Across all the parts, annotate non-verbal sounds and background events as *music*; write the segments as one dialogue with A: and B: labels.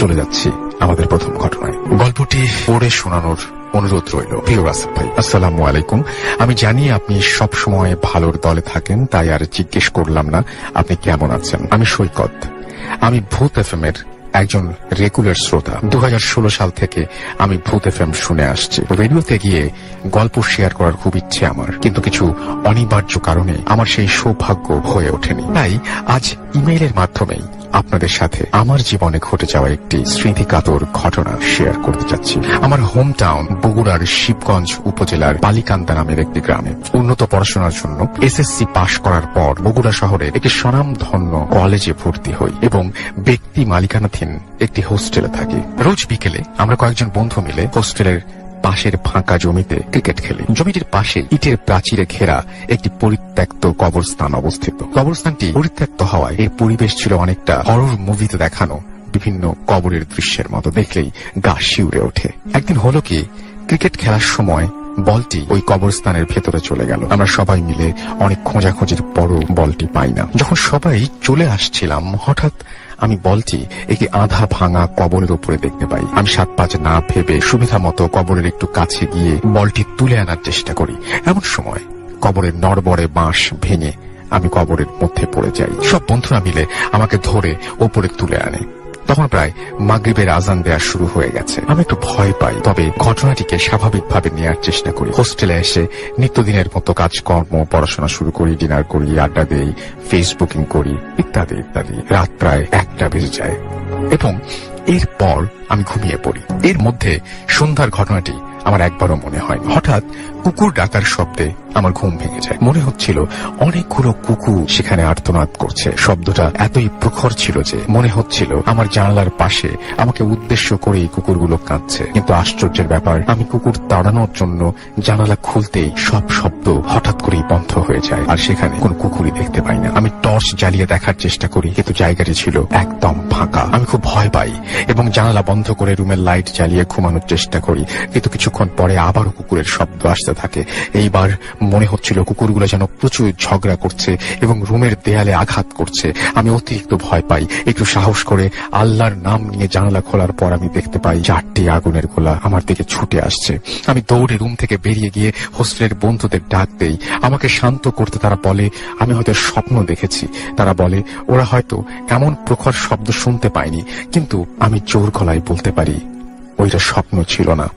A: চলে যাচ্ছি আমাদের প্রথম ঘটনায়। গল্পটি পড়ে শোনানোর অনুরোধ রইল। প্রিয় রাসেল ভাই, আসসালামু আলাইকুম। আমি জানি আপনি সব সময় ভালোর দলে থাকেন, তাই আর জিজ্ঞেস করলাম না, আপনি কেমন আছেন? আমি সৈকত। আমি ভূত এফ এর একজন রেগুলার শ্রোতা। দু হাজার ষোলো সাল থেকে আমি ভূত এফ এম শুনে আসছি। রেডিওতে গিয়ে গল্প শেয়ার করার খুব ইচ্ছে আমার। কিন্তু কিছু অনিবার্য কারণে আমার সেই সৌভাগ্য হয়ে ওঠেনি। তাই আজ ইমেইলের মাধ্যমেই আপনাদের সাথে আমার জীবনে ঘটে যাওয়া একটি স্মৃতিকাতর ঘটনা শেয়ার করতে চাচ্ছি আমার হোম টাউন বগুড়ার শিবগঞ্জ উপজেলার বালিকান্দা নামের একটি গ্রামে উন্নত পড়াশোনার জন্য এসএসসি পাশ করার পর বগুড়া শহরে একটি স্বনামধন্য কলেজে ভর্তি হই এবং ব্যক্তি মালিকানাধীন একটি হোস্টেলে থাকি। রোজ বিকেলে আমরা কয়েকজন বন্ধু মিলে হোস্টেলের পাশের ফাঁকা জমিতে ক্রিকেট খেলে। জমিটির পাশে ইটের প্রাচীরে ঘেরা একটি পরিত্যক্ত কবরস্থান অবস্থিত। কবরস্থানটি পরিত্যক্ত হওয়ায় এর পরিবেশ ছিল অনেকটা হরর মুভিতে দেখানো। বিভিন্ন কবরের দৃশ্যের মতো দেখলেই গা শিউরে ওঠে। একদিন হলো কি, ক্রিকেট খেলার সময় বলটি ওই কবরস্থানের ভেতরে চলে গেল। আমরা সবাই মিলে অনেক খোঁজাখুঁজির পরও বলটি পাই না। যখন সবাই চলে আসছিলাম, হঠাৎ আমি বলটি একটি আধা ভাঙা কবরের উপরে দেখতে পাই। আমি সাত পাঁচ না ভেবে সুবিধা মতো কবরের একটু কাছে গিয়ে বলটি তুলে আনার চেষ্টা করি। এমন সময় কবরের নড়বড়ে বাঁশ ভেঙে আমি কবরের মধ্যে পড়ে যাই। সব বন্ধুরা মিলে আমাকে ধরে ওপরে তুলে আনে। তখন প্রায় মাগরীবের আজান দেওয়া শুরু হয়ে গেছে। আমি একটু ভয় পাই, তবে ঘটনাটিকে স্বাভাবিকভাবে নেওয়ার চেষ্টা করি। হোস্টেলে এসে নিত্যদিনের মতো কাজকর্ম, পড়াশোনা শুরু করি, ডিনার করি, আড্ডা দেই, ফেসবুকিং করি, ইত্যাদি ইত্যাদি। রাত প্রায় একটা বেজে যায়। এবং এরপর আমি ঘুমিয়ে পড়ি। এর মধ্যে সন্ধ্যার ঘটনাটি আমার একবারও মনে হয় হঠাৎ কুকুর ডাকার শব্দে আমার ঘুম ভেঙে যায়। মনে হচ্ছিল অনেকগুলো কুকুর সেখানে আর্তনাদ করছে। শব্দটা এতই প্রখর ছিল যে মনে হচ্ছিল আমার জানালার পাশে আমাকে উদ্দেশ্য করে এই কুকুরগুলো কাঁদছে। কিন্তু আশ্চর্যের ব্যাপার, আমি কুকুর তাড়ানোর জন্য জানালা খুলতেই সব শব্দ হঠাৎ করেই বন্ধ হয়ে যায়। আর সেখানে কোনো কুকুরই দেখতে পাই না। আমি টর্চ জ্বালিয়ে দেখার চেষ্টা করি, কিন্তু জায়গাটি ছিল একদম ফাঁকা। আমি খুব ভয় পাই এবং জানালা বন্ধ করে রুমের লাইট জ্বালিয়ে ঘুমানোর চেষ্টা করি, কিন্তু কিছুক্ষণ পরে আবারও কুকুরের শব্দ আসতে থাকে, এইবার মনে হচ্ছিল কুকুরগুলো যেন প্রচুর ঝগড়া করছে এবং রুমের দেয়ালে আঘাত করছে। আমি অতিরিক্ত ভয় পাই। একটু সাহস করে আল্লাহর নাম নিয়ে জানালা খোলার পর আমি দেখতে পাই চারটি আগুনের গোলা আমার দিকে ছুটে আসছে। আমি দৌড়ে রুম থেকে বেরিয়ে গিয়ে হোস্টেলের বন্ধুদের ডাক দেই। আমাকে শান্ত করতে তারা বলে, আমি হয়তো স্বপ্ন দেখেছি। তারা বলে, ওরা হয়তো এমন প্রখর শব্দ শুনতে পায়নি, কিন্তু আমি জোর গলায় বলতে পারি, ওইটা স্বপ্ন ছিল না।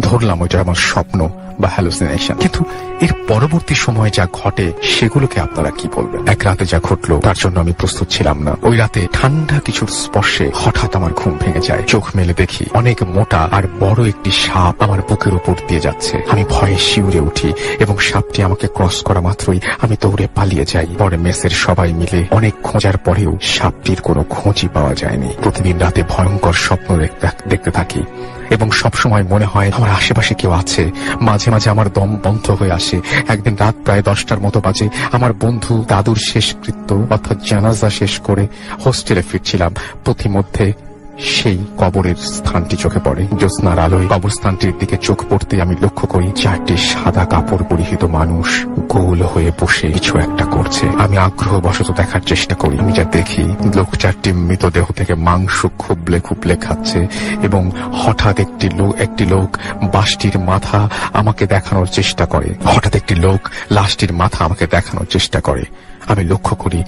A: ধরলাম ওইটা আমার স্বপ্ন। বা হ্যালুসিনেশন কিন্তু এর পরবর্তী সময়ে যা ঘটে, সেগুলোকে আপনারা কি বলবেন? এক রাতে যা ঘটলো, তার জন্য আমি প্রস্তুত ছিলাম না। ওই রাতে ঠান্ডা কিছুর স্পর্শে হঠাৎ আমার ঘুম ভেঙে যায়। চোখ মেলে দেখি, অনেক মোটা আর বড় একটি সাপ আমার বুকের উপর দিয়ে যাচ্ছে। আমি ভয়ে শিউরে উঠি এবং সাপটি আমাকে ক্রস করা মাত্রই আমি দৌড়ে পালিয়ে যাই। পরে মেসের সবাই মিলে অনেক খোঁজার পরেও সাপটির কোনো খোঁজই পাওয়া যায়নি। প্রতিদিন রাতে ভয়ঙ্কর স্বপ্ন দেখতে- থাকি এবং সবসময় মনে হয়, আমার আশেপাশে কেউ আছে, মাঝে মাঝে মাঝে আমার দম বন্ধ হয়ে আসে। একদিন রাত প্রায় দশটার মতো বাজে। আমার বন্ধু দাদুর শেষকৃত্য অর্থাৎ জানাজা শেষ করে হোস্টেলে ফিরছিলাম। পথিমধ্যে সেই কবরের স্থানটি চোখে পড়ে। জ্যোৎস্নার আলোয় কবরস্থানটির দিকে চোখ পড়তে আমি লক্ষ্য করি, চারটি সাদা কাপড় পরিহিত মানুষ গোল হয়ে বসে কিছু একটা করছে। আমি আগ্রহ বশত দেখার চেষ্টা করি। আমি যা দেখি, লোক চারটি মৃতদেহ থেকে মাংস খুবলে খুবলে খাচ্ছে এবং হঠাৎ একটি লোক একটি লোক বাসটির মাথা আমাকে দেখানোর চেষ্টা করে। হঠাৎ একটি লোক লাশটির মাথা আমাকে দেখানোর চেষ্টা করে। আমি লক্ষ্য করি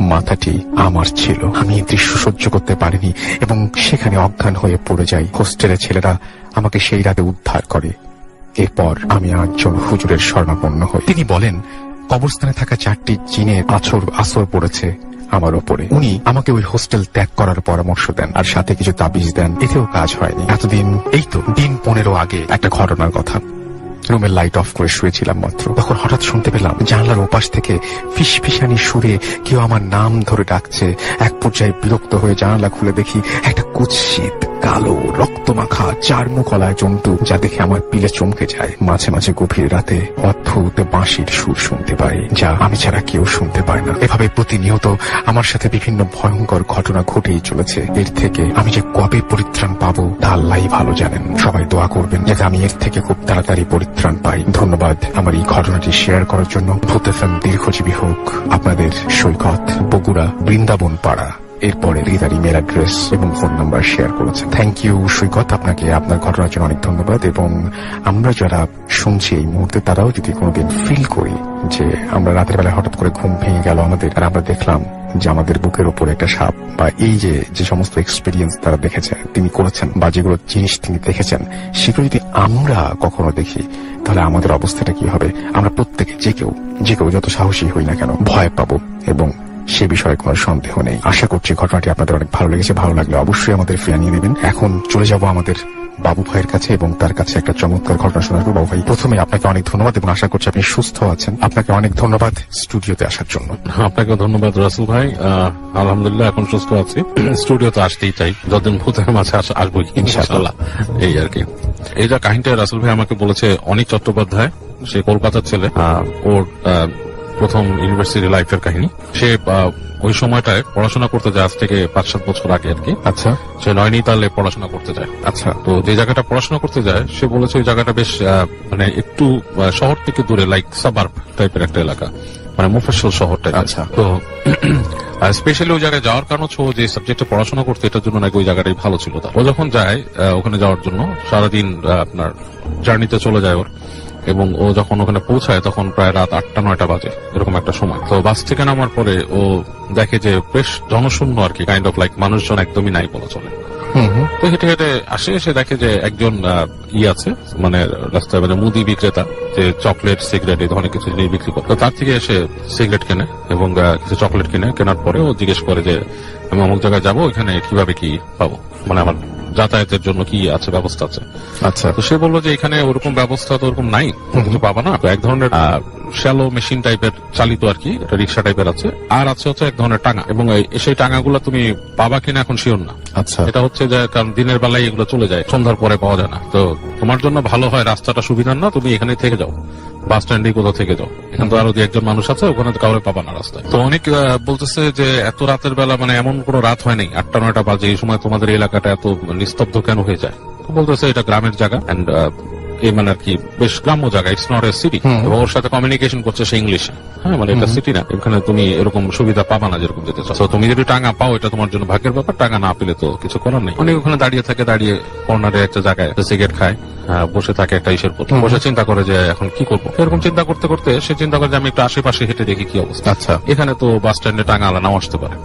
A: মাথাটি আমার ছিল। আমি এই দৃশ্য সহ্য করতে পারিনি এবং সেখানে অজ্ঞান হয়ে পড়ে যাই। হোস্টেলের ছেলেরা আমাকে সেই রাতে উদ্ধার করে। এরপর আমি আটজন হুজুরের শরণাপন্ন হই। তিনি বলেন, কবরস্থানে থাকা চারটি জিনের আছর, আসর পড়েছে আমার ওপরে। উনি আমাকে ওই হোস্টেল ত্যাগ করার পরামর্শ দেন আর সাথে কিছু তাবিজ দেন। এতেও কাজ হয়নি। এতদিন, এই তো, দিন পনেরো আগে একটা ঘটনার কথা। রুমের লাইট অফ করে শুয়েছিলাম মাত্র। তখন হঠাৎ শুনতে পেলাম জানলার ওপাশ থেকে ফিসফিসানি সুরে কেউ আমার নাম ধরে ডাকছে। এক পর্যায়ে বিরক্ত হয়ে জানলা খুলে দেখি একটা কুৎসিত কালো, রক্তমাখা চার মুখলায় জন্তু, যা দেখে আমার পিলে চমকে যায়। মাঝে মাঝে গভীর রাতে অদ্ভুত বাঁশির সুর শুনতে পাই, যা আমি ছাড়া কেউ শুনতে পায় না। এভাবে প্রতিনিয়ত আমার সাথে বিভিন্ন ভয়ঙ্কর ঘটনা ঘটেই চলেছে। এর থেকে আমি যে কবে পরিত্রাণ পাবো, তা আল্লাহ ভালো জানেন। সবাই দোয়া করবেন যাতে আমি এর থেকে খুব তাড়াতাড়ি পরিত্রাণ পাই। ধন্যবাদ। আমার এই ঘটনাটি শেয়ার করার জন্য ভূত দীর্ঘজীবী হোক। আপনাদের সৈকত বগুড়া বৃন্দাবন পাড়া এরপরে হৃদার ইমেল অ্যাড্রেস এবং ফোন নাম্বার শেয়ার করেছেন থ্যাংক ইউ সৈকত। আপনাকে আপনার ঘটনার জন্য অনেক ধন্যবাদ এবং আমরা যারা শুনছি এই মুহূর্তে, তারাও যদি কোনোদিন ফিল করি যে আমরা রাতের বেলা হঠাৎ করে ঘুম ভেঙে গেল আমাদের, আর আমরা দেখলাম যে আমাদের বুকের উপর একটা সাপ বা এই যে যে সমস্ত এক্সপিরিয়েন্স তারা দেখেছে, তিনি করেছেন বা যেগুলো জিনিস তিনি দেখেছেন, সেগুলো যদি আমরা কখনো দেখি, তাহলে আমাদের অবস্থাটা কি হবে? আমরা প্রত্যেকে যে কেউ যে কেউ যত সাহসী হই না কেন, ভয় পাবো এবং সে বিষয়ে কোনো সন্দেহ নেই। আশা করছি ঘটনাটি আপনাদের অনেক ভালো লেগেছে। ভালো লাগলে অবশ্যই আমাদের ফিরিয়ে নিয়ে নেবেন। এখন চলে যাব আমাদের বাবু ভাইয়ের কাছে এবং তার কাছে একটা চমৎকার ঘটনা শোনাবো। বাবু ভাই প্রথমে আপনাকে অনেক ধন্যবাদ এবং আশা করছি আপনি সুস্থ আছেন। আপনাকে অনেক ধন্যবাদ স্টুডিওতে আসার জন্য।
B: আপনাকে ধন্যবাদ রাসুল ভাই। আহ, আলহামদুলিল্লাহ এখন সুস্থ আছি। স্টুডিওতে আসতেই চাই। যতদিন ভূতের মাঝে আস- আসব ইনশাআল্লাহ। এই আর কি। এই যা কাহিনীটা রাসুল ভাই আমাকে বলেছে অনেক চট্টোপাধ্যায় সে কলকাতার ছেলে। ওর প্রথম ইউনিভার্সিটি লাইফের কাহিনী। সে ওই সময়টায় পড়াশোনা করতে যায় আজ থেকে পাঁচ সাত বছর আগে আর কি।
A: আচ্ছা।
B: সে নয়নিতালে পড়াশোনা করতে যায়।
A: আচ্ছা।
B: তো যে জায়গাটা পড়াশোনা করতে যায় সে বলেছে ওই জায়গাটা বেশ মানে একটু শহর থেকে দূরে লাইক সাবার্ব টাইপের একটা এলাকা। মানে মুফাসল শহর টাইপের
A: আচ্ছা।
B: তো *clears throat* স্পেশালি ওই জায়গায় যাওয়ার কারণ হচ্ছে যে সাবজেক্টে পড়াশোনা করতে এটার জন্য নাকি ওই জায়গাটাই ভালো ছিল ও যখন যায় ওখানে যাওয়ার জন্য সারাদিন আপনার জার্নিতে চলে যায় ওর। এবং ও যখন ওখানে পৌঁছায় তখন প্রায় রাত আটটা নয়টা বাজে এরকম একটা সময়। তো বাস থেকে নামার পরে ও দেখে যে বেশ জনশূন্য আর কি কাইন্ড অফ লাইক মানুষজন একদমই নাই বলা চলে।
A: হুম হুম।
B: তো হেঁটে হেঁটে আসে এসে দেখে যে একজন ই আছে মানে রাস্তায় মানে মুদি বিক্রেতা যে চকলেট সিগারেট এই ধরনের কিছু জিনিস বিক্রি করতো তার থেকে এসে সিগারেট কেনে এবং কিছু চকলেট কিনে কেনার পরে ও জিজ্ঞেস করে যে আমি অমুক জায়গায় যাব ওইখানে কীভাবে কি পাবো? মানে আমার যাতায়াতের জন্য কি আছে ব্যবস্থা আছে?
A: আচ্ছা।
B: তো সে বলল যে এখানে ওরকম ব্যবস্থা তো ওরকম নাই কিছু পাবা না। এক ধরনের শ্যালো মেশিন টাইপের চালিত আর কি রিক্সা টাইপের আছে। আর আছে হচ্ছে এক ধরনের টাঙা এবং সেই টাঙাগুলো তুমি পাবা কিনা এখন শিওর না।
A: আচ্ছা।
B: এটা হচ্ছে যে কারণ দিনের বেলায় এগুলো চলে যায় সন্ধ্যার পরে পাওয়া যায় না। তো তোমার জন্য ভালো হয় রাস্তাটা সুবিধার না তুমি এখানে থেকে যাও। বাস স্ট্যান্ডে কোথাও থেকে যাও। এখানে তো আরও দু একজন মানুষ আছে ওখানে তো কাউরে পাবা না রাস্তায়। তো অনেক বলতেছে যে এত রাতের বেলা মানে এমন কোনো রাত হয় নাই আটটা নয়টা বাজে এই সময় তোমাদের এলাকাটা এত নিস্তব্ধ কেন হয়ে যায়? বলতেছে এটা গ্রামের জায়গা। অ্যান্ড এই মানে আর কি বেশ গ্রাম্য জায়গা ইটস নট এ সিটি এবং ওর সাথে কমিউনিকেশন করছে সে ইংলিশে হ্যাঁ মানে এটা সিটি না। এখানে তুমি এরকম সুবিধা পাবা না যেরকম যেতে চাও। তুমি যদি টাঙা পাও এটা তোমার জন্য ভাগ্যের ব্যাপার। টাঙা না পেলে তো কিছু করার নেই। অনেক ওখানে দাঁড়িয়ে থাকে দাঁড়িয়ে কর্নারে একটা জায়গায় সিগারেট খায় হ্যাঁ, বসে থাকে একটা ইসের পর বসে চিন্তা করে যে এখন কি করব? এরকম চিন্তা করতে করতে সে চিন্তা করে যে আমি একটু আশেপাশে হেঁটে দেখি কি অবস্থা।
A: আচ্ছা।
B: এখানে তো বাস স্ট্যান্ডে টাঙা আলা নাও আসতে পারে।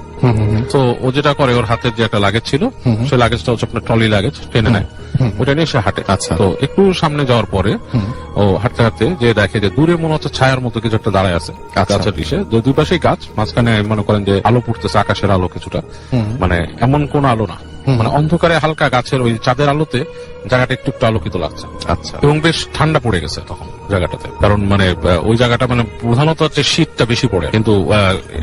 B: তো ও যেটা করে ওর হাতের যে একটা লাগেজ ছিল সেই লাগেজটা হচ্ছে আপনার ট্রলি লাগেজ টেনে নেয়। ওটা নিয়ে সে হাঁটে।
A: আচ্ছা।
B: তো একটু সামনে যাওয়ার পরে ও হাঁটতে হাঁটতে যে দেখে যে দূরে মনে হচ্ছে ছায়ার মতো কিছু একটা দাঁড়ায় আছে
A: আচ্ছা।
B: গাছের যে দুই পাশে গাছ মাঝখানে মনে করেন যে আলো পড়তেছে আকাশের আলো কিছুটা। মানে এমন কোন আলো না। মানে অন্ধকারে হালকা গাছের ওই চাঁদের আলোতে জায়গাটা একটু একটু আলোকিত লাগছে।
A: আচ্ছা।
B: এবং বেশ ঠান্ডা পড়ে গেছে তখন জায়গাটাতে। কারণ মানে ওই জায়গাটা মানে প্রধানত হচ্ছে শীতটা বেশি পড়ে। কিন্তু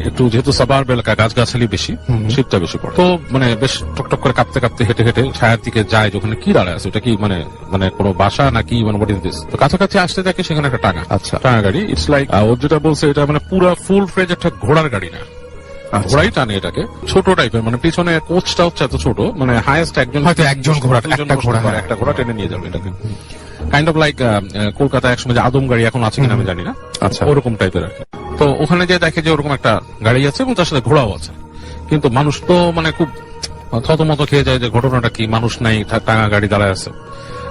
B: একটু যেহেতু সাবার এলাকা গাছ গাছালি বেশি শীতটা বেশি পড়ে। তো মানে বেশ টকটক করে কাঁপতে কাঁপতে হেঁটে হেঁটে ছায়ার দিকে যায় যেখানে কি দাঁড়ায় আছে? ওটা কি মানে মানে কোনো বাসা নাকি মানে ইজ দিস তো কাছাকাছি আসতে দেখে সেখানে একটা টাঙা
A: আচ্ছা।
B: টাঙা গাড়ি। ইটস লাইক ওর যেটা বলছে এটা মানে পুরো ফুল ফ্রেজ একটা ঘোড়ার গাড়ি না। ঘোড়াই টানে এটাকে। ছোট টাইপের মানে পিছনে কোচটা হচ্ছে এত ছোট মানে হাইয়েস্ট একজন
A: হয়তো একজন ঘোড়া, একটা ঘোড়া, হ্যাঁ।
B: একটা ঘোড়া টেনে নিয়ে যাবে এটাকে। কাইন্ড অফ লাইক কলকাতায় একসময় যে আদম গাড়ি এখন আছে কিনা আমি জানি না।
A: আচ্ছা।
B: ওরকম টাইপের আর তো ওখানে যে দেখে যে ওরকম একটা গাড়ি আছে এবং তার সাথে ঘোড়াও আছে। কিন্তু মানুষ তো মানে খুব থতমত খেয়ে যায় যে ঘটনাটা কি মানুষ নাই টাঙা গাড়ি দাঁড়ায় আছে।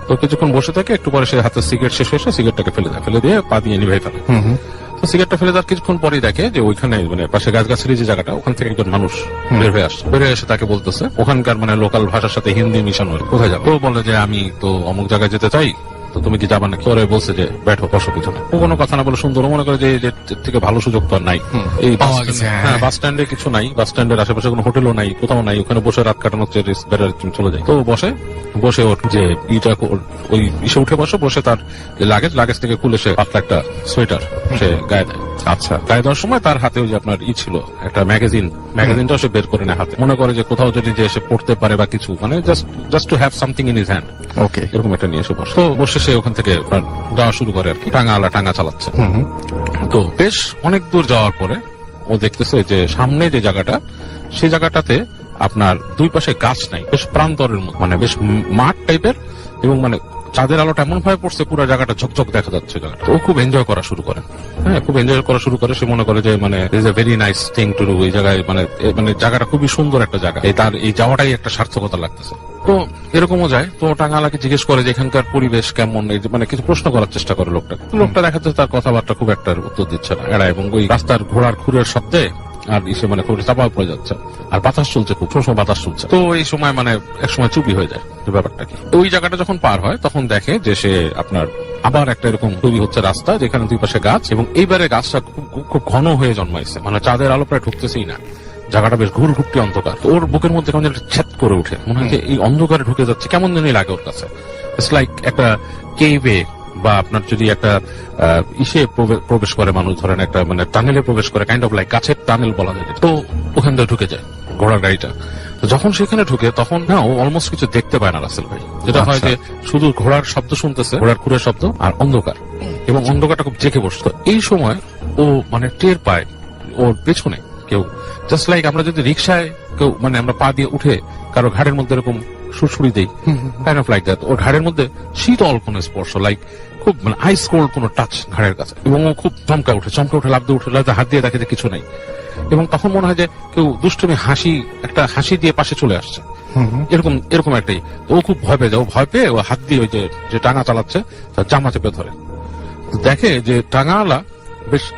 B: তো কিছুক্ষণ বসে থাকে একটু পরে সে হাতে সিগারেট শেষ হয়েছে সিগারেটটাকে ফেলে দেয় ফেলে দিয়ে পা দিয়ে নিভে ফেলে। সিগারেটটা ফেলে তার কিছুক্ষণ পরেই দেখে যে ওইখানে মানে পাশে গাছগাছালি যে জায়গাটা, ওখান থেকে একজন মানুষ বের হয়ে আসছে। বের হয়ে এসে তাকে বলতেছে, ওখানকার মানে লোকাল ভাষার সাথে হিন্দি মিশানো কোথায় যাবে? বলে যে, আমি তো অমুক জায়গায় যেতে চাই তো তুমি কি যাবা নাকি? ওরে বলছে যে ব্যাঠো বসো পিছনে। ও কোনো কথা না বলে সুন্দর মনে করে যে এর থেকে ভালো সুযোগ তো আর নাই। এই বাস স্ট্যান্ডে-
A: হ্যাঁ।
B: হ্যাঁ বাস স্ট্যান্ডে কিছু নাই। বাস স্ট্যান্ডের আশেপাশে কোনো হোটেলও নাই কোথাও নাই। ওখানে বসে রাত কাটানোর বেটার রিস্ক বেড়ে চলে যায়। তো বসে বসে ওর যে ইটা ওই ইসে উঠে বসে বসে তার লাগেজ লাগেজ থেকে খুলে সে পাতলা একটা সোয়েটার সে গায়ে দেয়।
A: আচ্ছা।
B: গায়ে দেওয়ার সময় তার হাতে ওই যে আপনার ই ছিল একটা ম্যাগাজিন ম্যাগাজিনটাও সে বের করে নেয় হাতে। মনে করে যে কোথাও যদি যে সে পড়তে পারে বা কিছু মানে just just to have something in his hand
A: okay
B: এরকম একটা নিয়ে এসে বসে। তো বসে সে ওখান থেকে যাওয়া শুরু করে আর কি। টাঙ্গা আলা টাঙ্গা চালাচ্ছে। তো বেশ অনেক দূর যাওয়ার পরে ও দেখতেছে যে সামনে যে জায়গাটা সেই জায়গাটাতে আপনার দুই পাশে গাছ নাই বেশ প্রান্তরের মতো মানে বেশ মাঠ টাইপের এবং মানে চাঁদের আলোটা এমন ভাবে পড়ছে, পুরো জায়গাটা ঝকঝক দেখা যাচ্ছে জায়গাটা। ও খুব এনজয় করা শুরু করে। হ্যাঁ খুব এনজয় করা শুরু করে। সে মনে করে যে মানে is a very nice thing to do এই জায়গায় মানে মানে জায়গাটা খুবই সুন্দর একটা জায়গা। এই তার, এই যাওয়াটাই একটা সার্থকতা লাগতেছে। তো এরকমও যায়। তো টাঙ্গালাকে জিজ্ঞেস করে যে, এখানকার পরিবেশ কেমন? মানে কিছু প্রশ্ন করার চেষ্টা করে লোকটা। লোকটা দেখা যাচ্ছে তার কথাবার্তা খুব একটা উত্তর দিচ্ছে না। এরা এবং ওই রাস্তার ঘোড়ার খুরের শব্দে আর ইসে মানে খুব চাপা পড়ে যাচ্ছে। আর বাতাস চলছে খুব সবসময় বাতাস চলছে। তো এই সময় মানে এক সময় চুপি হয়ে যায় ব্যাপারটা কি? ওই জায়গাটা যখন পার হয় তখন দেখে যে সে আপনার আবার একটা এরকম তৈরি হচ্ছে রাস্তা যেখানে দুই পাশে গাছ এবং এইবারে গাছটা খুব ঘন হয়ে জন্মাইছে। মানে চাঁদের আলো প্রায় ঢুকতেছেই না। জায়গাটা বেশ ঘুর ঘুরটি অন্ধকার ওর বুকের মধ্যে কেমন একটা ছেদ করে ওঠে মনে হয় যে এই অন্ধকারে ঢুকে যাচ্ছে। কেমন জানি লাগে ওর কাছে। ইটস লাইক একটা কেভে বা আপনার যদি একটা ইসে প্রবে- প্রবেশ করে মানুষ ধরেন একটা মানে টানেলে প্রবেশ করে কাইন্ড অফ লাইক গাছের টানেল বলা যায় তো ওখান থেকে ঢুকে যায় ঘোড়ার গাড়িটা। যখন সেখানে ঢুকে তখন না ও অলমোস্ট কিছু দেখতে পায় না রাসেল ভাই। যেটা হয় যে শুধু ঘোড়ার শব্দ শুনতেছে ঘোড়ার খুরের শব্দ আর অন্ধকার। এবং অন্ধকারটা খুব জেকে বসতো। এই সময় ও মানে টের পায় ওর পেছনে কেউ। জাস্ট লাইক আমরা যদি রিক্সায় কেউ মানে আমরা পা দিয়ে উঠে কারও ঘাড়ের মধ্যে এরকম সুড়সুড়ি দেই। কাইন্ড অফ লাইক দ্যাট ওর ঘাড়ের মধ্যে শীতল কোনো স্পর্শ লাইক খুব মানে আইস কোল্ড কোনো টাচ ঘাড়ের কাছে। এবং ও খুব চমকা উঠে চমকা উঠে লাভ দিয়ে উঠে লাভ হাত দিয়ে দেখে যে কিছু নেই। এবং তখন মনে হয় যে কেউ দুষ্টমি হাসি একটা হাসি দিয়ে পাশে চলে আসছে। এরকম এরকম একটাই ও খুব ভয় পেয়ে যায়। ও ভয় পেয়ে ও হাত দিয়ে ওই যে যে টাঙা চালাচ্ছে তার জামা চেপে ধরে। দেখে যে টাঙাওয়ালা বেশ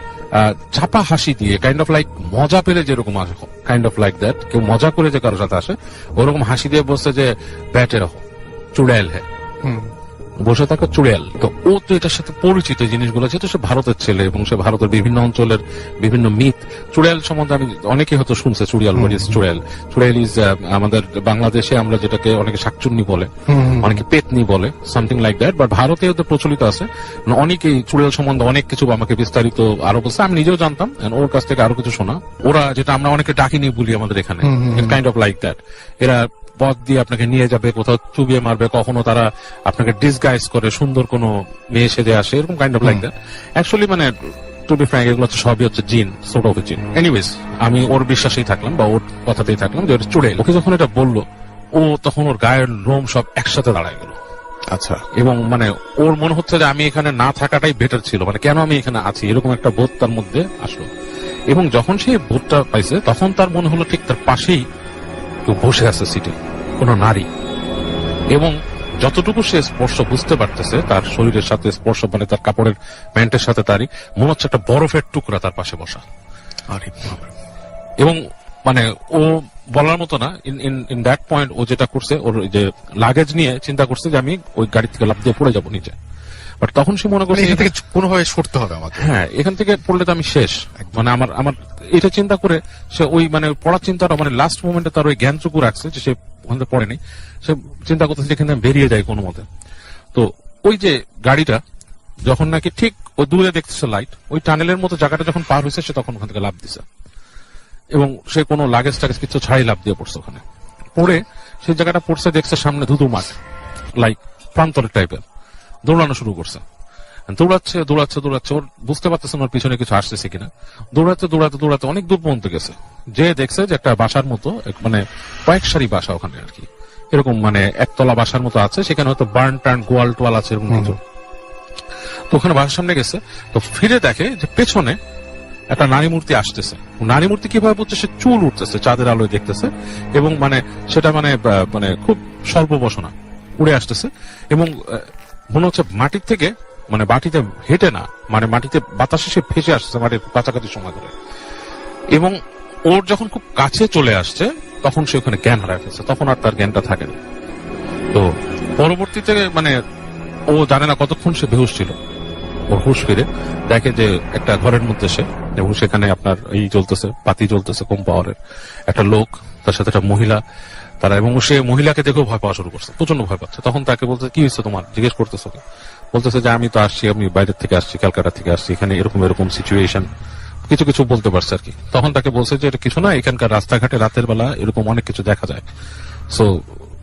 B: চাপা হাসি দিয়ে কাইন্ড অফ লাইক মজা পেলে যেরকম আসে। কাইন্ড অফ লাইক দ্যাট কেউ মজা করে যে কারোর সাথে আসে, ওরকম হাসি দিয়ে বসছে যে, ব্যাটের চুড়াইল হ্যাঁ বসে থাকা চুড়েল। তো ও তো এটার সাথে পরিচিত জিনিসগুলো যেহেতু সে ভারতের ছেলে এবং সে ভারতের বিভিন্ন অঞ্চলের বিভিন্ন মিথ চুড়েল সম্বন্ধে আমি অনেকে হয়তো শুনছে চুড়িয়াল is চুড়েল। চুড়েল ইজ আমাদের বাংলাদেশে আমরা যেটাকে অনেকে শাকচুন্নি বলে অনেকে পেতনি বলে সামথিং লাইক দ্যাট বাট ভারতেও তো প্রচলিত আছে। মানে অনেকেই চুড়েল সম্বন্ধে অনেক কিছু আমাকে বিস্তারিত আরও বলছে আমি নিজেও জানতাম ওর কাছ থেকে আরও কিছু শোনা। ওরা যেটা আমরা অনেকে ডাকিনি বলি আমাদের এখানে কাইন্ড অফ লাইক দ্যাট এরা পথ দিয়ে আপনাকে নিয়ে যাবে কোথাও চুবিয়ে মারবে কখনো তারা আপনাকে ডিসগাইজ করে সুন্দর কোনো মেয়ে সেজে আসে এরকম kind of like that actually মানে টু বি ফ্র্যাঙ্ক এগুলো হচ্ছে সবই হচ্ছে জিন সোট অফ জিন। এনিওয়েজ আমি ওর বিশ্বাসেই থাকলাম বা ওর কথাতেই থাকলাম যে ওটা চুড়ে ওকে যখন এটা বলল ও তখন ওর গায়ের লোম সব একসাথে দাঁড়ায় গেল।
A: আচ্ছা।
B: এবং মানে ওর মনে হচ্ছে যে আমি এখানে না থাকাটাই বেটার ছিল মানে কেন আমি এখানে আছি এরকম একটা বোধ তার মধ্যে আসলো। এবং যখন সে বোধটা পাইছে তখন তার মনে হলো ঠিক তার পাশেই কেউ বসে আছে সিটে কোনো নারী। এবং যতটুকু সে স্পর্শ বুঝতে পারতেছে তার শরীরের সাথে স্পর্শ মানে তার কাপড়ের প্যান্টের সাথে তারই মনে হচ্ছে একটা বরফের টুকরা তার পাশে বসা।
A: আরে
B: এবং মানে ও বলার মতো না ইন ইন দ্যাট পয়েন্ট ও যেটা করছে ওর যে লাগেজ নিয়ে চিন্তা করছে যে আমি ওই গাড়ি থেকে লাফ দিয়ে পড়ে যাব নিচে। বাট তখন সে মনে
A: মানে
B: করছে
A: এখান থেকে কোনোভাবে সরতে হবে আমাকে।
B: হ্যাঁ এখান থেকে পড়লে তো আমি শেষ। মানে আমার আমার এটা চিন্তা করে সে ওই মানে পড়ার চিন্তাটা মানে লাস্ট মোমেন্টে তার ওই জ্ঞানটুকু রাখছে যে সে ওখান থেকে পড়েনি। সে চিন্তা করতেছে যেখানে বেরিয়ে যায় কোনো মতে। তো ওই যে গাড়িটা যখন নাকি ঠিক ও দূরে দেখতেছে লাইট ওই টানেলের মতো জায়গাটা যখন পার হয়েছে সে তখন ওখান থেকে লাভ দিছে। এবং সে কোনো লাগেজ টাগেজ কিছু ছাড়াই লাভ দিয়ে পড়ছে ওখানে। পড়ে সেই জায়গাটা পড়ছে দেখছে সামনে ধুধু মাঠ লাইক প্রান্তরের টাইপের দৌড়ানো শুরু করছে। দৌড়াচ্ছে দৌড়াচ্ছে দৌড়াচ্ছে ওর বুঝতে পারতেছে ওর পিছনে কিছু আসতেছে কিনা। দৌড়াতে দৌড়াতে দৌড়াতে অনেক দূর পর্যন্ত গেছে। যে দেখছে যে একটা বাসার মতো মানে কয়েক সারি বাসা ওখানে আর কি। এরকম মানে একতলা বাসার মতো আছে সেখানে হয়তো বার্ন টার্ন গোয়াল টোয়াল আছে এরকম কিছু। তো ওখানে বাসার সামনে গেছে তো ফিরে দেখে যে পেছনে একটা নারী মূর্তি আসতেছে। নারী মূর্তি কীভাবে বুঝছে? সে চুল উঠতেছে চাঁদের আলোয় দেখতেছে। এবং মানে সেটা মানে মানে খুব স্বল্প বসনা উড়ে আসতেছে। এবং মনে হচ্ছে মাটির থেকে মানে মাটিতে হেঁটে না মানে মাটিতে বাতাসে সে ভেসে আসছে মাটির কাছাকাছি সময় ধরে। এবং ওর যখন খুব কাছে চলে আসছে, তখন সে ওখানে জ্ঞান হারায় ফেলছে, তখন আর তার জ্ঞানটা থাকে না। তো পরবর্তীতে মানে ও জানে না কতক্ষণ সে বেহুশ ছিল। ওর হুশ ফিরে দেখে যে একটা ঘরের মধ্যে সে, এবং সেখানে আপনার এই চলতেছে পাতি চলতেছে কম পাওয়ারের একটা লোক, তার সাথে একটা মহিলা তারা এবং সে মহিলাকে দেখেও ভয় পাওয়া শুরু করছে প্রচণ্ড ভয় পাচ্ছে। তখন তাকে বলতে কি হয়েছে তোমার? জিজ্ঞেস করতেছে ওকে বলতেছে যে আমি তো আসছি আমি বাইরের থেকে আসছি ক্যালকাটা থেকে আসছি এখানে এরকম এরকম সিচুয়েশন কিছু কিছু বলতে পারছে আর কি। তখন তাকে বলছে যে এটা কিছু না এখানকার রাস্তাঘাটে রাতের বেলা এরকম অনেক কিছু দেখা যায়। সো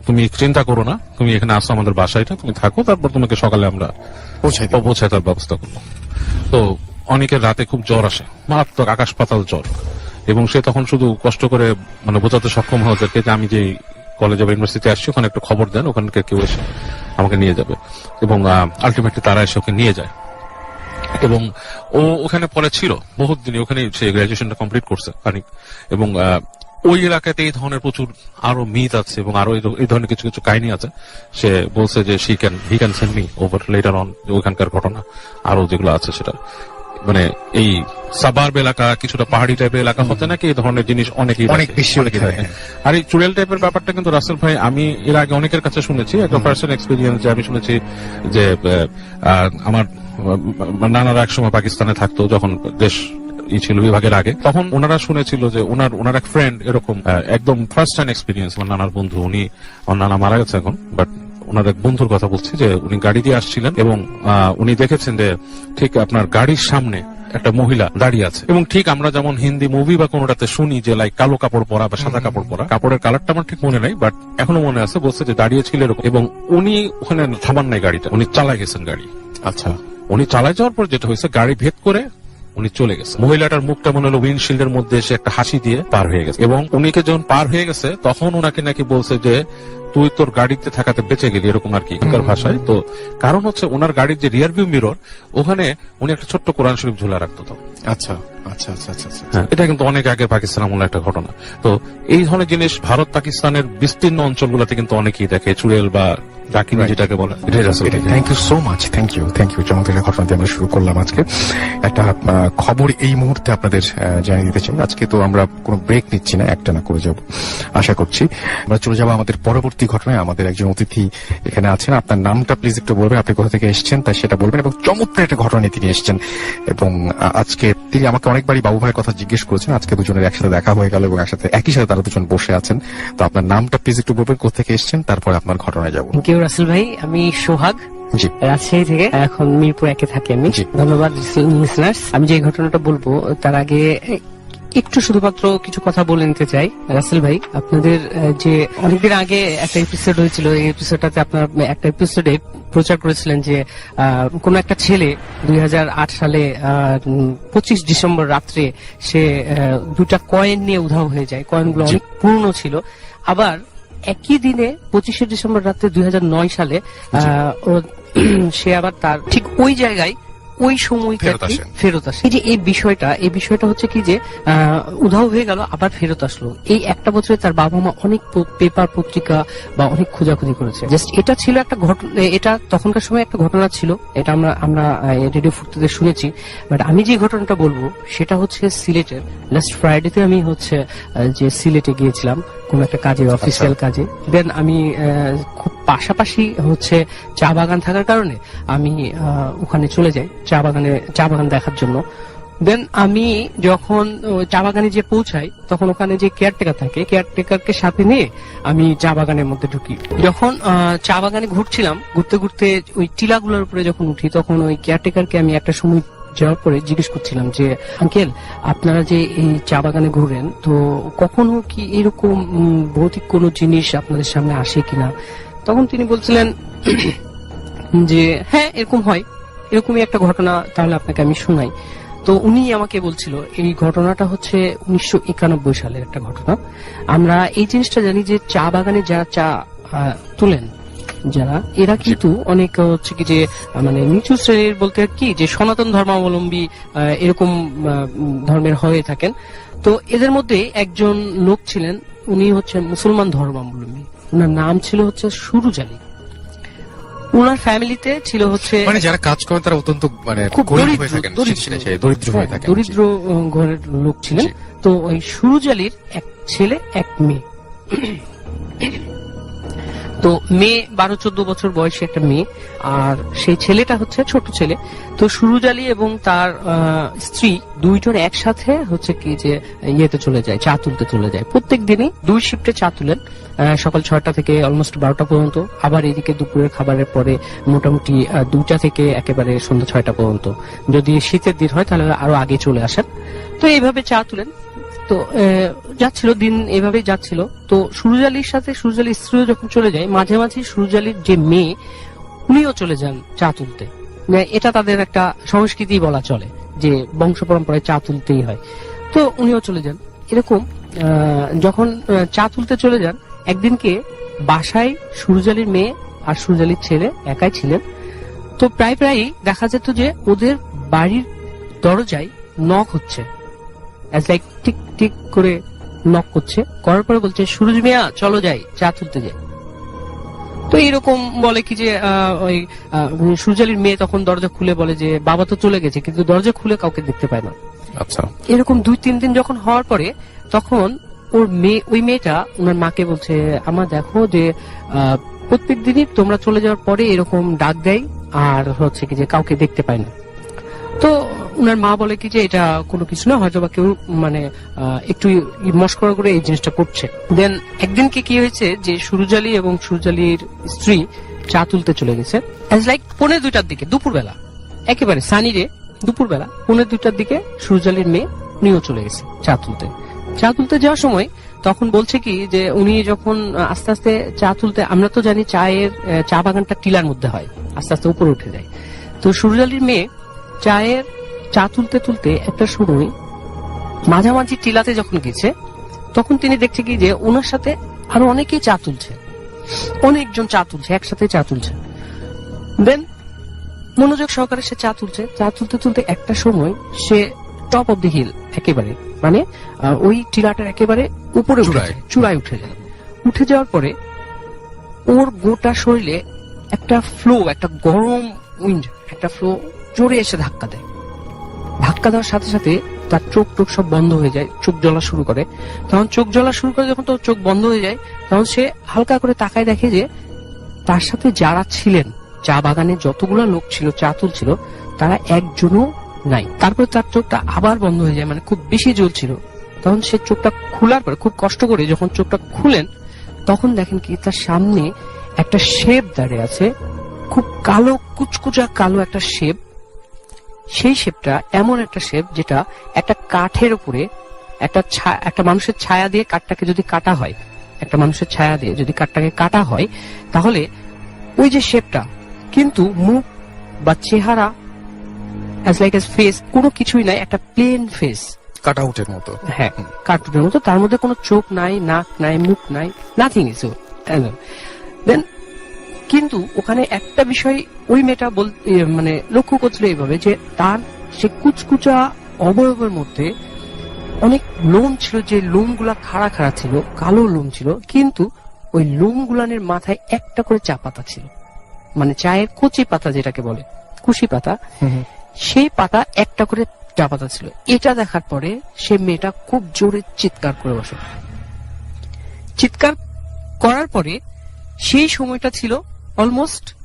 B: তুমি চিন্তা করো না তুমি এখানে আসো আমাদের বাসায়টা তুমি থাকো তারপর তোমাকে সকালে আমরা পৌঁছায় তার ব্যবস্থা করব। তো অনেকের রাতে খুব জ্বর আসে মারাত্মক আকাশ পাতাল জ্বর। এবং সে তখন শুধু কষ্ট করে মানে বোঝাতে সক্ষম হয় ওদেরকে যে আমি যে কলেজ বা ইউনিভার্সিটি আসছি, ওখানে একটু খবর দেন ওখানকার কেউ এসে আমাকে নিয়ে যাবে। এবং আলটিমেটলি তারা এসে ওকে নিয়ে যায়। এবং ও ওখানে পরে ছিল, বহুত দিনই ওখানে সে গ্রাজুয়েশনটা কমপ্লিট করছে, খানিক। এবং ওই এলাকাতে এই ধরনের প্রচুর আরও মিথ আছে এবং আরও এই ধরনের কিছু কিছু কাহিনী আছে। সে বলছে যে she can he can send me over letter on ওইখানকার ঘটনা, আরও যেগুলো আছে সেটা। মানে এই সাবার্ব এলাকা কিছুটা পাহাড়ি টাইপের এলাকা হতে নাকি এই ধরনের জিনিস অনেকেই
A: অনেক বেশি
B: আর এই চুড়েল টাইপের ব্যাপারটা কিন্তু রাসেল ভাই আমি এর আগে অনেকের কাছে শুনেছি একটা পার্সন এক্সপিরিয়েন্স যে আমি শুনেছি যে আমার নানারা এক সময় পাকিস্তানে থাকতো যখন দেশ ই ছিল বিভাগের আগে। তখন ওনারা শুনেছিল যে ওনার ওনার এক ফ্রেন্ড এরকম একদম ফার্স্ট হ্যান্ড এক্সপিরিয়েন্স আমার নানার বন্ধু উনি আমার নানা মারা গেছে এখন বাট ওনার এক বন্ধুর কথা বলছি যে উনি গাড়ি দিয়ে আসছিলেন এবং উনি দেখেছেন যে ঠিক আপনার গাড়ির সামনে একটা মহিলা দাঁড়িয়ে আছে। এবং ঠিক আমরা যেমন হিন্দি মুভি বা কোনোটাতে শুনি যে লাইক কালো কাপড় পরা বা সাদা কাপড় পরা কাপড়ের কালারটা আমার ঠিক মনে নাই বাট এখনও মনে আছে বলছে যে দাঁড়িয়ে ছিল এরকম। এবং উনি ওখানে থামান নাই গাড়িটা উনি চালায় গেছেন গাড়ি।
A: আচ্ছা।
B: উনি চালায় যাওয়ার পর যেটা হয়েছে গাড়ি ভেদ করে উনি চলে গেছে। মহিলাটার মুখটা মনে হলো উইন্ডশিল্ডের মধ্যে এসে একটা হাসি দিয়ে পার হয়ে গেছে। এবং উনিকে যখন পার হয়ে গেছে তখন ওনাকে নাকি বলছে যে তুই তোর গাড়িতে থাকাতে বেঁচে গেলি এরকম আর কি এখানকার ভাষায়। তো কারণ হচ্ছে ওনার গাড়ির যে রিয়ার ভিউ মিরর ওখানে উনি একটা ছোট্ট কোরআন শরীফ ঝুলা রাখতো তখন।
A: আচ্ছা আচ্ছা আচ্ছা আচ্ছা আচ্ছা।
B: হ্যাঁ, এটা কিন্তু অনেক আগে পাকিস্তান আমলে একটা ঘটনা। তো এই ধরনের জিনিস ভারত পাকিস্তানের বিস্তীর্ণ অঞ্চলগুলোতে কিন্তু অনেকেই দেখে চুড়েল বা ডাকিনি. যেটাকে বলে এটাই Rasel
A: thank you so much thank you thank you চমৎকার একটা ঘটনা দিয়ে আমরা শুরু করলাম আজকে। একটা খবর এই মুহূর্তে আপনাদের জানিয়ে দিতে চাই। আজকে তো আমরা কোনো ব্রেক নিচ্ছি না একটা না করে যাব। আশা করছি আমরা চলে যাব আমাদের পরবর্তী ঘটনায়। আমাদের একজন অতিথি এখানে আছেন। আপনার নামটা প্লিজ একটু বলবেন। আপনি কোথা থেকে এসেছেন তাই সেটা বলবেন এবং চমৎকার একটা ঘটনা নিয়ে তিনি এসেছেন। এবং আজকে তিনি আমাকে অনেকবারই বাবু ভাইয়ের কথা জিজ্ঞেস করেছেন। আজকে দুজনের একসাথে দেখা হয়ে গেল এবং একসাথে একই সাথে তারা দুজন বসে আছেন। তো আপনার নামটা প্লিজ একটু বলবেন। কোথা থেকে এসেছেন? তারপরে আপনার ঘটনায় যাব।
C: থ্যাংক ইউ রাসেল ভাই আমি সোহাগ রাজশাহী থেকে। এখন মিরপুর একে থাকি আমি। ধন্যবাদ লিসনার্স আমি যে ঘটনাটা বলব তার আগে একটু শুধুমাত্র কিছু কথা বলে নিতে চাই। রাসেল ভাই আপনাদের যে অনেকদিন আগে একটা এপিসোড হয়েছিল এই এপিসোডটাতে আপনার একটা এপিসোডে প্রচার করেছিলেন যে আহ, কোন একটা ছেলে দুই হাজার আট সালে পঁচিশ ডিসেম্বর রাত্রে সে দুটা কয়েন নিয়ে উধাও হয়ে যায়। কয়েনগুলো। অনেক পুরনো ছিল। আবার একই দিনে পঁচিশে ডিসেম্বর রাত্রে দুই হাজার নয় সালে *clears throat* সে আবার তার ঠিক ওই জায়গায় ওই সময়টা
A: ফেরত।
C: আসে এই যে এই বিষয়টা এই বিষয়টা হচ্ছে কি যে উধাও হয়ে গেল আবার ফেরত আসলো। এই একটা বছরে তার বাবা মা অনেক পেপার পত্রিকা বা অনেক খোঁজাখুঁজি করেছে। জাস্ট এটা ছিল একটা ঘটনা এটা তখনকার সময় একটা ঘটনা ছিল এটা আমরা আমরা রেডিও ফুটতে শুনেছি। বাট আমি যে ঘটনাটা বলব সেটা হচ্ছে সিলেটের লাস্ট ফ্রাইডেতে আমি হচ্ছে যে সিলেটে গিয়েছিলাম কোন একটা কাজে অফিসিয়াল কাজে। দেন আমি খুব পাশাপাশি হচ্ছে চা বাগান থাকার কারণে আমি ওখানে চলে যাই চা বাগানে, চা বাগান দেখার জন্য। দেন আমি যখন চা বাগানে যে পৌঁছাই, তখন ওখানে যে কেয়ারটেকার থাকে কেয়ারটেকারকে সাথে নিয়ে আমি চা বাগানের মধ্যে ঢুকি। যখন চা বাগানে ঘুরছিলাম, ঘুরতে ঘুরতে ওই টিলাগুলোর উপরে যখন উঠি, তখন ওই কেয়ারটেকারকে আমি একটা সময় যাওয়ার পরে জিজ্ঞেস করছিলাম যে, আঙ্কেল, আপনারা যে এই চা বাগানে ঘুরেন, তো কখনো কি এরকম ভৌতিক কোনো জিনিস আপনাদের সামনে আসে কিনা? তখন তিনি বলছিলেন যে হ্যাঁ এরকম হয়। এরকমই একটা ঘটনা তাহলে আপনাকে আমি শোনাই। তো উনি আমাকে বলছিল এই ঘটনাটা হচ্ছে উনিশশো একানব্বই সালের একটা ঘটনা। আমরা এই জিনিসটা জানি যে চা বাগানে যারা চা তোলেন যারা এরা কিন্তু অনেক হচ্ছে কি যে মানে নিচু শ্রেণির বলতে কি যে সনাতন ধর্মাবলম্বী এরকম ধর্মের হয়ে থাকেন। তো এদের মধ্যে একজন লোক ছিলেন উনি হচ্ছেন মুসলমান ধর্মাবলম্বী। ওনার নাম ছিল হচ্ছে সুরুজালি ওনার ফ্যামিলিতে ছিল হচ্ছে
A: মানে যারা কাজ করে তারা অত্যন্ত মানে
C: খুব
A: গরিব
C: দরিদ্র,
A: হয়ে
C: দরিদ্র ঘরের লোক ছিলেন। তো ওই সুরুজালির এক ছেলে এক মেয়ে। তো মেয়ে, বারো, চোদ্দ বছর বয়সী একটা মেয়ে, আর সেই ছেলেটা হচ্ছে ছোট ছেলে। তো সুরুজ আলী এবং তার স্ত্রী দুইজন একসাথে হচ্ছে কি যে ইয়েতে চলে যায়, চা তুলতে চলে যায়। প্রত্যেক দিনই দুই শিফটে চা তুলেন সকাল ছয়টা থেকে অলমোস্ট বারোটা পর্যন্ত, আবার এদিকে দুপুরের খাবারের পরে মোটামুটি দুইটা থেকে একেবারে সন্ধ্যা ছয়টা পর্যন্ত। যদি শীতের দিন হয় তাহলে আরও আগে চলে আসেন। তো এইভাবে চা তুলেন। তো যাচ্ছিল, দিন এভাবেই যাচ্ছিল। তো সুরুজ সাথে সুরুজ আলীর স্ত্রীও যখন চলে যায়, মাঝে মাঝে সুরুজ যে মেয়ে, উনিও চলে যান চা তুলতে। মানে এটা তাদের একটা সংস্কৃতি বলা চলে, যে বংশ পরম্পরায় চা তুলতেই হয়। তো উনিও চলে যান। এরকম যখন চা তুলতে চলে যান, একদিনকে বাসায় সুরুজ আলীর মেয়ে আর সুরজালির ছেলে একাই ছিলেন। তো প্রায় প্রায়ই দেখা যেত যে ওদের বাড়ির দরজায় নখ হচ্ছে। লাইক টিক টিক করে নক করছে। করার পরে বলছে সুরজ মিয়া চলো যাই চা তুলতে যাই। তো এরকম বলে কি যে ওই আহ, সুরজালির মেয়ে তখন দরজা খুলে বলে যে বাবা তো চলে গেছে কিন্তু দরজা খুলে কাউকে দেখতে পায় না।
A: আচ্ছা।
C: এরকম দুই তিন দিন যখন হওয়ার পরে তখন ওর মেয়ে ওই মেয়েটা ওনার মাকে বলছে আমার দেখো যে প্রত্যেক দিনই তোমরা চলে যাওয়ার পরে এরকম ডাক দেয় আর হচ্ছে কি যে কাউকে দেখতে পায় না। তো ওনার মা বলে কি যে এটা কোনো কিছু না হয়তো বা কেউ মানে একটু মস্করা করে এই জিনিসটা করছে। দেন একদিনকে কি হয়েছে যে সুরজালি এবং সুরজালির স্ত্রী চা তুলতে চলে গেছে। অ্যাজ লাইক পৌনে দুইটার দিকে, দুপুরবেলা। একেবারে সানিরে দুপুরবেলা, পৌনে দুইটার দিকে সুরজালির মেয়ে উনিও চলে গেছে চা তুলতে। চা তুলতে যাওয়ার সময় তখন বলছে কি যে উনি যখন আস্তে আস্তে চা তুলতে, আমরা তো জানি চায়ের চা বাগানটা টিলার মধ্যে হয়, আস্তে আস্তে উপরে উঠে যায়। তো সুরজালির মেয়ে চায়ের চা তুলতে তুলতে একটা সময় মাঝামাঝি টিলাতে যখন গেছে তখন তিনি দেখছে কি যে ওনার সাথে আরও অনেকেই চা তুলছে। অনেকজন চা তুলছে একসাথে চা তুলছে। দেন মনোযোগ সহকারে সে চা তুলছে। চা তুলতে তুলতে একটা সময় সে টপ অফ দি হিল একেবারে মানে ওই টিলাটার একেবারে উপরে
A: চূড়ায়।
C: উঠে যায়। উঠে যাওয়ার পরে ওর গোটা শরীরে একটা ফ্লো একটা গরম উইন্ড একটা ফ্লো জোরে এসে ধাক্কা দেয়। ধাক্কা দেওয়ার সাথে সাথে তার চোখ টোক সব বন্ধ হয়ে যায়, চোখ জ্বলা শুরু করে। তখন চোখ জ্বলা শুরু করে যখন তোর চোখ বন্ধ হয়ে যায়, তখন সে হালকা করে তাকায় দেখে যে তার সাথে যারা ছিলেন, চা বাগানে যতগুলো লোক ছিল, চা তুলছিল, তারা একজনও নাই। তারপরে তার চোখটা আবার বন্ধ হয়ে যায় মানে খুব বেশি জ্বলছিল। তখন সে চোখটা খোলার পরে খুব কষ্ট করে যখন চোখটা খুলেন, তখন দেখেন কি তার সামনে একটা শেপ দাঁড়িয়ে আছে, খুব কালো, কুচকুচা কালো একটা শেপ। সেই শেপটা এমন একটা শেপ যেটা একটা কাঠের উপরে একটা একটা মানুষের ছায়া দিয়ে কাঠটাকে যদি কাটা হয় একটা মানুষের ছায়া দিয়ে যদি কাঠটাকে কাটা হয় তাহলে ওই যে শেপটা কিন্তু মুখ বা চেহারা অ্যাজ লাইক এস ফেস কোনো কিছুই নাই একটা প্লেন ফেস
A: কাট আউটের মতো।
C: হ্যাঁ কার্টুনের মতো তার মধ্যে কোনো চোখ নাই নাক নাই মুখ নাই নাথিং ইজ দেন কিন্তু ওখানে একটা বিষয় ওই মেয়েটা বল মানে লক্ষ্য করছিল এইভাবে যে তার সে কুচকুচা অবয়বের মধ্যে অনেক লোম ছিল যে লোমগুলা খাড়া খাড়া ছিল কালো লোম ছিল কিন্তু ওই লোম গুলানের মাথায় একটা করে চা পাতা ছিল। মানে চায়ের কচি পাতা যেটাকে বলে কুশি পাতা সেই পাতা একটা করে চা পাতা ছিল। এটা দেখার পরে সে মেয়েটা খুব জোরে চিৎকার করে বসে। চিৎকার করার পরে সেই সময়টা ছিল অলমোস্ট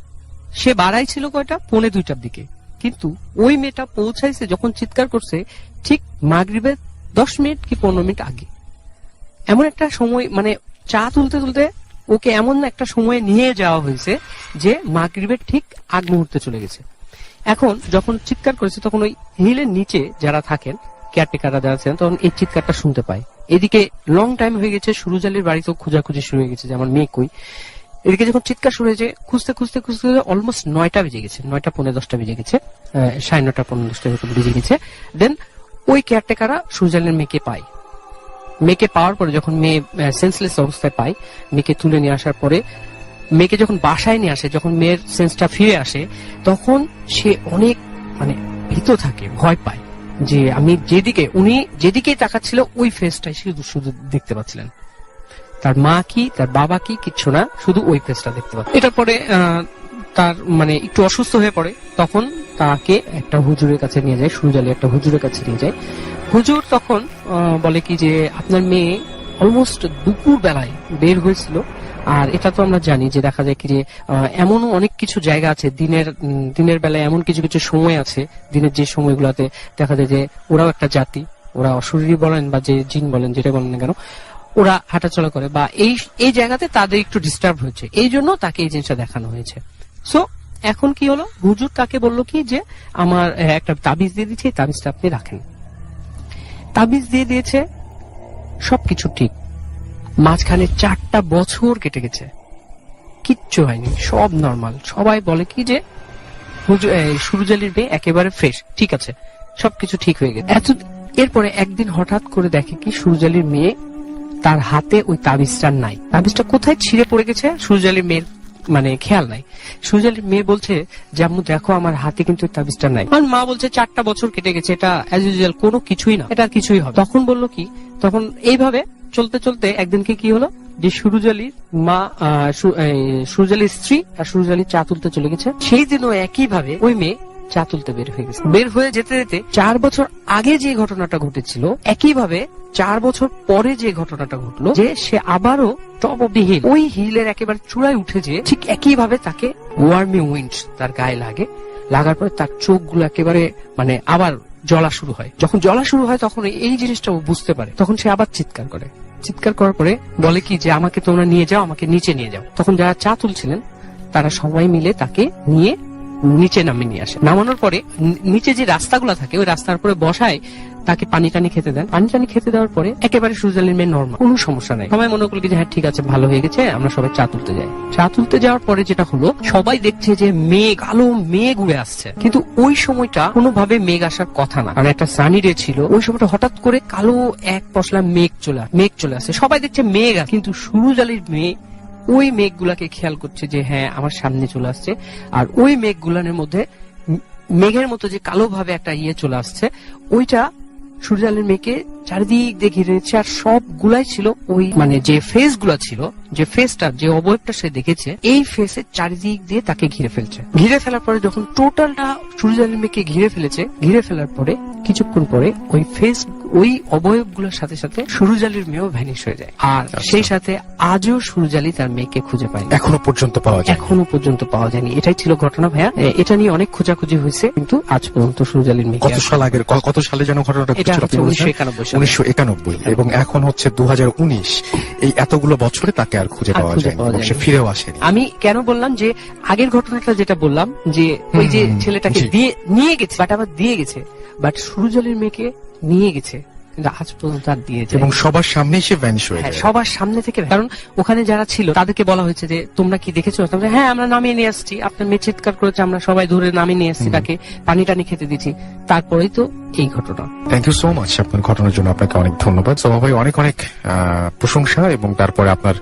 C: সে বাড়াই ছিল কয়টা? পৌনে দুইটার দিকে। কিন্তু ওই মেয়েটা পৌঁছাইছে যখন চিৎকার করছে, ঠিক মাগরিবের দশ মিনিট কি পনেরো মিনিট আগে। এমন একটা সময় মানে চা তুলতে তুলতে ওকে এমন একটা সময়ে নিয়ে যাওয়া হয়েছে যে মাগরিবের ঠিক আগ মুহূর্তে চলে গেছে। এখন যখন চিৎকার করেছে, তখন ওই হিলের নিচে যারা থাকেন কেয়ারটেকাররা যারা ছিলেন তখন এই চিৎকারটা শুনতে পায়। এদিকে লং টাইম হয়ে গেছে, সুরুজালির বাড়িতেও খোঁজাখুঁজি শুরু হয়ে গেছে যে আমার মেয়ে কই। এদিকে যখন চিৎকার শুরু হয়েছে, খুঁজতে খুঁজতে খুঁজতে অলমোস্ট নয়টা বেজে গেছে। নয়টা পনেরো দশটা বেজে গেছে। সাড়ে নটা পনেরো দশটা বেজে গেছে। দেন ওই কেয়ারটেকাররা সুরজালির মেয়েকে পায়। মেয়েকে পাওয়ার পরে যখন মেয়ে সেন্সলেস অবস্থায় পায়, মেয়েকে তুলে নিয়ে আসার পরে, মেয়েকে যখন বাসায় নিয়ে আসে, যখন মেয়ের সেন্সটা ফিরে আসে, তখন সে অনেক মানে ভীত থাকে, ভয় পায়। যে আমি যেদিকে, উনি যেদিকেই তাকাচ্ছিল, ওই ফেসটাই শুধু শুধু দেখতে পাচ্ছিলেন। তার মা কি, তার বাবা কি, কিচ্ছু না, শুধু ওই ফেসটা দেখতে পাচ্ছে এটার পরে তার মানে একটু অসুস্থ হয়ে পড়ে, তখন তাকে একটা হুজুরের কাছে নিয়ে যায় সুরজালি একটা হুজুরের কাছে নিয়ে যায়। হুজুর তখন বলে কি যে, আপনার মেয়ে অলমোস্ট দুপুর বেলায় বের হয়েছিল। আর এটা তো আমরা জানি যে, দেখা যায় কি যে এমনও অনেক কিছু জায়গা আছে, দিনের দিনের বেলায় এমন কিছু কিছু সময় আছে, দিনের যে সময়গুলোতে দেখা যায় যে, ওরাও একটা জাতি, ওরা অশরীরী বলেন বা যে জিন বলেন, যেটা বলেন না কেন ওরা হাঁটাচলা করে বা এই এই জায়গাতে তাদের একটু ডিস্টার্ব হয়েছে। এই জন্য তাকে এই জিনিসটা দেখানো হয়েছে। সো এখন কি হলো? হুজুর তাকে বলল কি যে, আমার একটা তাবিজ দিয়ে দিচ্ছি তাবিজটা আপনি রাখেন। তাবিজ দিয়ে দিয়েছে, সবকিছু ঠিক। মাঝখানে চারটা বছর কেটে গেছে। কিচ্ছু হয়নি, সব নর্মাল সবাই বলে কি যে সুরুজালির মেয়ে একেবারে ফ্রেশ ঠিক আছে, সবকিছু ঠিক হয়ে গেছে। এত, এরপরে একদিন হঠাৎ করে দেখে কি সুরজালির মেয়ে তার হাতে ওই তাবিজটা নাই। তাবিজটা কোথায় ছিঁড়ে পড়ে গেছে? সুরজালির মেয়ের মানে খেয়াল নাই। সুজালির মেয়ে বলছে যে আম্মু দেখো আমার হাতে কিন্তু তাবিজটা নাই। আর মা বলছে, চারটা বছর কেটে গেছে, এটা অ্যাজ ইউজুয়াল কোনো কিছুই না। এটা কিছুই হবে তখন বলল কি, তখন এইভাবে চলতে চলতে একদিনকে কি হলো? যে সুরুজালির মা সুরুজালির স্ত্রী আর সুরুজালি চা তুলতে চলে গেছে। সেই দিনও একই ভাবে ওই মেয়ে চা তুলতে বের হয়ে গেছে। বের হয়ে যেতে যেতে চার বছর আগে যে ঘটনাটা ঘটেছিল একই ভাবে চার বছর পরে যে ঘটনাটা ঘটলো, যে সে আবারও টপ অব দি হিল ওই হিলের একেবারে চূড়ায় উঠে যে ঠিক একই ভাবে তাকে ওয়ার্মি উইন্ড তার গায়ে লাগে। লাগার পরে তার চোখগুলো একেবারে মানে আবার জ্বলা শুরু হয়। যখন জ্বলা শুরু হয় তখন এই জিনিসটা বুঝতে পারে। তখন সে আবার চিৎকার করে। চিৎকার করার পরে বলে কি যে, আমাকে তোমরা নিয়ে যাও, আমাকে নিচে নিয়ে যাও। তখন যারা চা তুলছিলেন, তারা সবাই মিলে তাকে নিয়ে নিচে নামিয়ে নিয়ে আসে। নামানোর পরে নিচে যে রাস্তাগুলো থাকে, ওই রাস্তার উপরে বসায় তাকে পানি টানি খেতে দেন। পানি টানি খেতে দেওয়ার পরে একেবারে সুজালির মেয়ে নর্মাল, কোনো সমস্যা নাই। সবাই মনে করল যে হ্যাঁ ঠিক আছে, ভালো হয়ে গেছে, আমরা সবাই চা তুলতে যাই। চা তুলতে যাওয়ার পরে যেটা হলো, সবাই দেখছে যে মেঘ, আলো, মেঘ উড়ে আসছে। কিন্তু ওই সময়টা কোনোভাবে মেঘ আসার কথা না। কারণ একটা সানি ডে ছিল, ওই সময়টা হঠাৎ করে কালো এক পশলা মেঘ চলে মেঘ চলে আসে। সবাই দেখছে মেঘ কিন্তু সুরুজালির মেয়ে ওই মেঘগুলাকে খেয়াল করছে যে হ্যাঁ আমার সামনে চলে আসছে। আর ওই মেঘগুলানের মধ্যে মেঘের মতো যে কালো ভাবে একটা ইয়ে চলে আসছে, ওইটা সূর্যালের মেয়েকে চারিদিক দিয়ে ঘিরে নিচ্ছে আর সবগুলাই ছিল ওই মানে যে ফেসগুলা ছিল, যে ফেসটা যে অবয়বটা সে দেখেছে, এই ফেসের চারিদিক দিয়ে তাকে ঘিরে ফেলছে। ঘিরে ফেলার পরে যখন টোটালটা সূর্যালের মেয়েকে ঘিরে ফেলেছে, ঘিরে ফেলার পরে, কিছুক্ষণ পরে ওই ফেস ওই অবয়বগুলোর সাথে সাথে সুরুজালির মেয়েও ভ্যানিশ হয়ে যায়। আর সেই সাথে আজও সুরুজালি তার মেয়েকে খুঁজে পায়।
A: এখনও পর্যন্ত পাওয়া যায়
C: এখনও পর্যন্ত পাওয়া যায়নি। এটাই ছিল ঘটনা ভাইয়া। এটা নিয়ে অনেক খোঁজাখুঁজি হয়েছে কিন্তু আজ পর্যন্ত সুরজালির মেয়েকে
A: কত সাল আগের কত সালে যেন ঘটনাটা
C: এটা হচ্ছে উনিশশো একানব্বই
A: এবং এখন হচ্ছে দু হাজার উনিশ। এই এতগুলো বছরে তাকে আর খুঁজে পাওয়া এবং সে ফিরেও আসেনি।
C: আমি কেন বললাম যে আগের ঘটনাটা যেটা বললাম যে ওই যে ছেলেটাকে দিয়ে নিয়ে গেছে বাট আবার দিয়ে গেছে। বাট সুরজলের মেয়েকে নিয়ে গেছে কিন্তু আজ পর্যন্ত আর দিয়ে
A: এবং সবার সামনে সে ভ্যানিশ হয়ে
C: হ্যাঁ
A: যায়।
C: সবার সামনে থেকে কারণ ওখানে যারা ছিল তাদেরকে বলা হয়েছে যে তোমরা কি দেখেছ? তারা হ্যাঁ আমরা নামিয়ে নিয়ে আসছি। আপনার মেয়ে চিৎকার করেছে আমরা সবাই ধরে নামিয়ে নিয়ে আসছি তাকে। পানি টানি খেতে দিচ্ছি তারপরেই তো এই ঘটনা।
A: থ্যাংক ইউ সো মাচ আপনার ঘটনার জন্য আপনাকে অনেক ধন্যবাদ। সবা ভাই অনেক অনেক প্রশংসা এবং তারপরে আপনার